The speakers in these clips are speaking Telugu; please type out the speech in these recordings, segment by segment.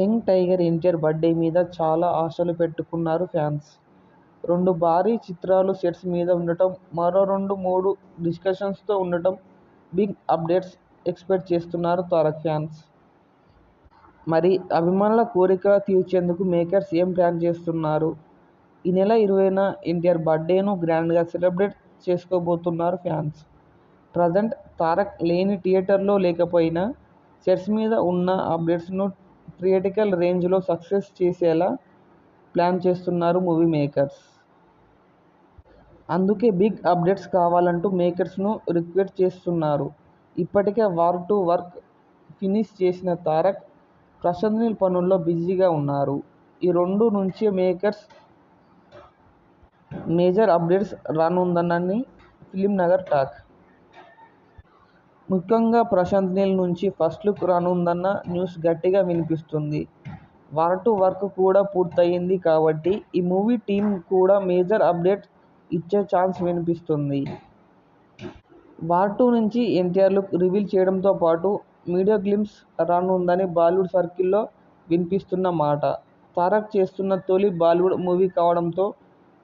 యంగ్ టైగర్ ఎన్టీఆర్ బర్త్డే మీద చాలా ఆశలు పెట్టుకున్నారు ఫ్యాన్స్. రెండు భారీ చిత్రాలు సెట్స్ మీద ఉండటం, మరో రెండు మూడు డిస్కషన్స్తో ఉండటం బిగ్ అప్డేట్స్ ఎక్స్పెక్ట్ చేస్తున్నారు తారక్ ఫ్యాన్స్. మరి అభిమానుల కోరిక తీర్చేందుకు మేకర్స్ ఏం ప్లాన్ చేస్తున్నారు? ఈ నెల ఇరవైన ఎన్టీఆర్ బర్త్డేను గ్రాండ్గా సెలబ్రేట్ చేసుకోబోతున్నారు ఫ్యాన్స్. ప్రజెంట్ తారక్ లేని థియేటర్లో లేకపోయినా సెట్స్ మీద ఉన్న అప్డేట్స్ను థియేటికల్ రేంజ్లో సక్సెస్ చేసేలా ప్లాన్ చేస్తున్నారు మూవీ మేకర్స్. అందుకే బిగ్ అప్డేట్స్ కావాలంటూ మేకర్స్ను రిక్వెస్ట్ చేస్తున్నారు. ఇప్పటికే వార్ టు వర్క్ ఫినిష్ చేసిన తారక్, ప్రశాంత్ పనుల్లో బిజీగా ఉన్నారు. ఈ రెండు నుంచే మేకర్స్ మేజర్ అప్డేట్స్ రానుందనని ఫిలిం ఫిల్మ్నగర్ టాక్. ముఖ్యంగా ప్రశాంత్ నీల్ నుంచి ఫస్ట్ లుక్ రానుందన్న న్యూస్ గట్టిగా వినిపిస్తుంది వార్ టూ వర్క్ కూడా పూర్తయ్యింది కాబట్టి ఈ మూవీ టీం కూడా మేజర్ అప్డేట్ ఇచ్చే ఛాన్స్ వినిపిస్తుంది వార్ టూ నుంచి ఎన్టీఆర్ లుక్ రివీల్ చేయడంతో పాటు మీడియా గ్లిమ్స్ రానుందని బాలీవుడ్ సర్కిల్లో వినిపిస్తున్న మాట. తారక్ చేస్తున్న తొలి బాలీవుడ్ మూవీ కావడంతో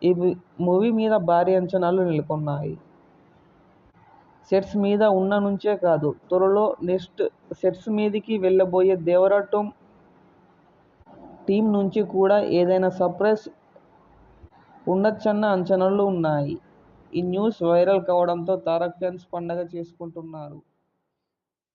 ఈ మూవీ మీద భారీ అంచనాలు నెలకొన్నాయి. సెట్స్ మీద ఉన్న నుంచే కాదు త్వరలో నెక్స్ట్ సెట్స్ మీదకి వెళ్ళబోయే దేవర టీం నుంచి కూడా ఏదైనా సర్ప్రైజ్ ఉండొచ్చన్న అంచనాలు ఉన్నాయి. ఈ న్యూస్ వైరల్ కావడంతో తారక్ ఫ్యాన్స్ పండగ చేసుకుంటున్నారు.